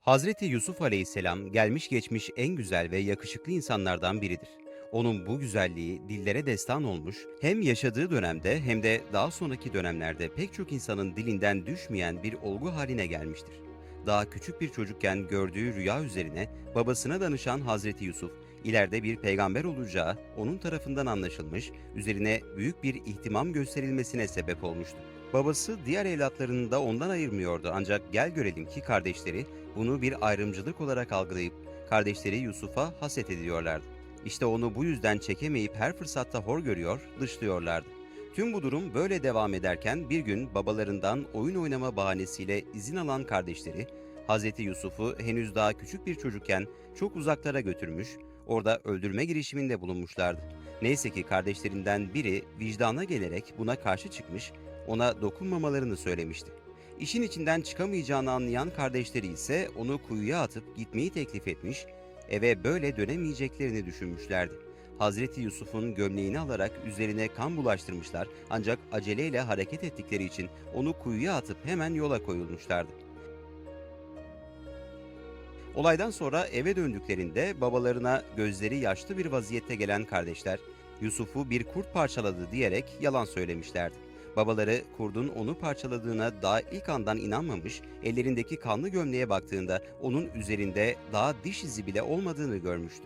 Hazreti Yusuf Aleyhisselam gelmiş geçmiş en güzel ve yakışıklı insanlardan biridir. Onun bu güzelliği dillere destan olmuş, hem yaşadığı dönemde hem de daha sonraki dönemlerde pek çok insanın dilinden düşmeyen bir olgu haline gelmiştir. Daha küçük bir çocukken gördüğü rüya üzerine babasına danışan Hazreti Yusuf, ileride bir peygamber olacağı onun tarafından anlaşılmış, üzerine büyük bir ihtimam gösterilmesine sebep olmuştu. Babası diğer evlatlarını da ondan ayırmıyordu ancak gel görelim ki kardeşleri bunu bir ayrımcılık olarak algılayıp kardeşleri Yusuf'a haset ediyorlardı. İşte onu bu yüzden çekemeyip her fırsatta hor görüyor, dışlıyorlardı. Tüm bu durum böyle devam ederken bir gün babalarından oyun oynama bahanesiyle izin alan kardeşleri Hazreti Yusuf'u henüz daha küçük bir çocukken çok uzaklara götürmüş, orada öldürme girişiminde bulunmuşlardı. Neyse ki kardeşlerinden biri vicdana gelerek buna karşı çıkmış, ona dokunmamalarını söylemişti. İşin içinden çıkamayacağını anlayan kardeşleri ise onu kuyuya atıp gitmeyi teklif etmiş, eve böyle dönemeyeceklerini düşünmüşlerdi. Hazreti Yusuf'un gömleğini alarak üzerine kan bulaştırmışlar ancak aceleyle hareket ettikleri için onu kuyuya atıp hemen yola koyulmuşlardı. Olaydan sonra eve döndüklerinde babalarına gözleri yaşlı bir vaziyette gelen kardeşler Yusuf'u bir kurt parçaladı diyerek yalan söylemişlerdi. Babaları kurdun onu parçaladığına daha ilk andan inanmamış, ellerindeki kanlı gömleğe baktığında onun üzerinde daha diş izi bile olmadığını görmüştü.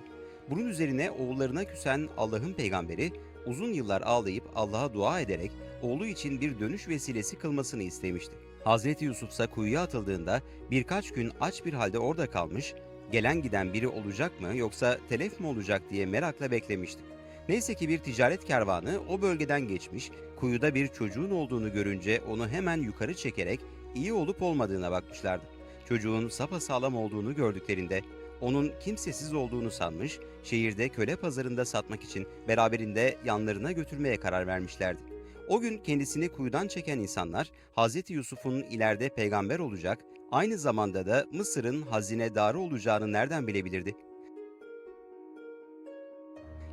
Bunun üzerine oğullarına küsen Allah'ın peygamberi uzun yıllar ağlayıp Allah'a dua ederek oğlu için bir dönüş vesilesi kılmasını istemişti. Hazreti Yusuf ise kuyuya atıldığında birkaç gün aç bir halde orada kalmış, gelen giden biri olacak mı yoksa telef mi olacak diye merakla beklemişti. Neyse ki bir ticaret kervanı o bölgeden geçmiş, kuyuda bir çocuğun olduğunu görünce onu hemen yukarı çekerek iyi olup olmadığına bakmışlardı. Çocuğun sapasağlam olduğunu gördüklerinde onun kimsesiz olduğunu sanmış, şehirde köle pazarında satmak için beraberinde yanlarına götürmeye karar vermişlerdi. O gün kendisini kuyudan çeken insanlar Hz. Yusuf'un ileride peygamber olacak, aynı zamanda da Mısır'ın hazinedarı olacağını nereden bilebilirdi?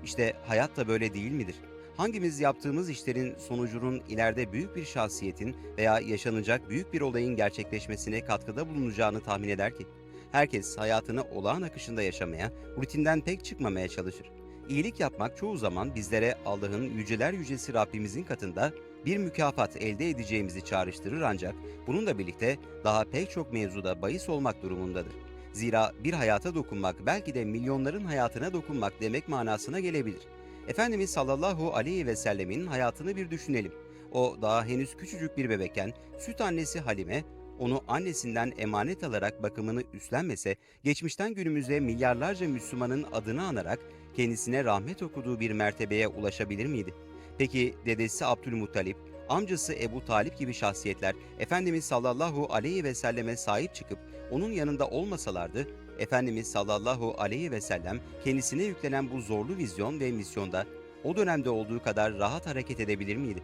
İşte hayat da böyle değil midir? Hangimiz yaptığımız işlerin sonucunun ileride büyük bir şahsiyetin veya yaşanacak büyük bir olayın gerçekleşmesine katkıda bulunacağını tahmin eder ki? Herkes hayatını olağan akışında yaşamaya, rutinden pek çıkmamaya çalışır. İyilik yapmak çoğu zaman bizlere Allah'ın yüceler yücesi Rabbimizin katında bir mükafat elde edeceğimizi çağrıştırır ancak bununla birlikte daha pek çok mevzuda bahis olmak durumundadır. Zira bir hayata dokunmak belki de milyonların hayatına dokunmak demek manasına gelebilir. Efendimiz sallallahu aleyhi ve sellemin hayatını bir düşünelim. O daha henüz küçücük bir bebekken süt annesi Halime onu annesinden emanet alarak bakımını üstlenmese geçmişten günümüze milyarlarca Müslümanın adını anarak kendisine rahmet okuduğu bir mertebeye ulaşabilir miydi? Peki dedesi Abdülmuttalip, amcası Ebu Talip gibi şahsiyetler Efendimiz sallallahu aleyhi ve selleme sahip çıkıp onun yanında olmasalardı, Efendimiz sallallahu aleyhi ve sellem kendisine yüklenen bu zorlu vizyon ve misyonda o dönemde olduğu kadar rahat hareket edebilir miydi?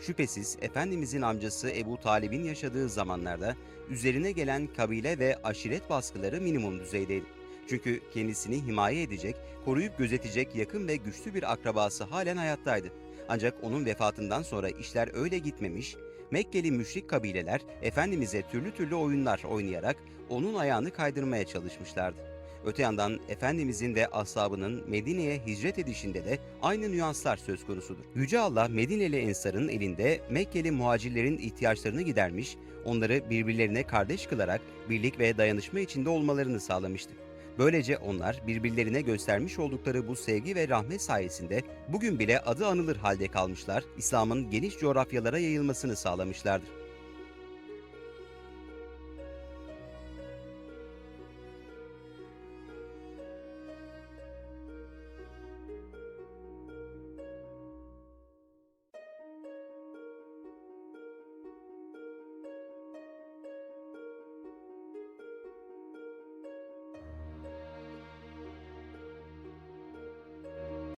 Şüphesiz Efendimizin amcası Ebu Talib'in yaşadığı zamanlarda üzerine gelen kabile ve aşiret baskıları minimum düzeydeydi. Çünkü kendisini himaye edecek, koruyup gözetecek yakın ve güçlü bir akrabası halen hayattaydı. Ancak onun vefatından sonra işler öyle gitmemiş, Mekkeli müşrik kabileler Efendimiz'e türlü türlü oyunlar oynayarak onun ayağını kaydırmaya çalışmışlardı. Öte yandan Efendimizin ve ashabının Medine'ye hicret edişinde de aynı nüanslar söz konusudur. Yüce Allah Medineli Ensar'ın elinde Mekkeli muhacirlerin ihtiyaçlarını gidermiş, onları birbirlerine kardeş kılarak birlik ve dayanışma içinde olmalarını sağlamıştı. Böylece onlar birbirlerine göstermiş oldukları bu sevgi ve rahmet sayesinde bugün bile adı anılır halde kalmışlar, İslam'ın geniş coğrafyalara yayılmasını sağlamışlardır.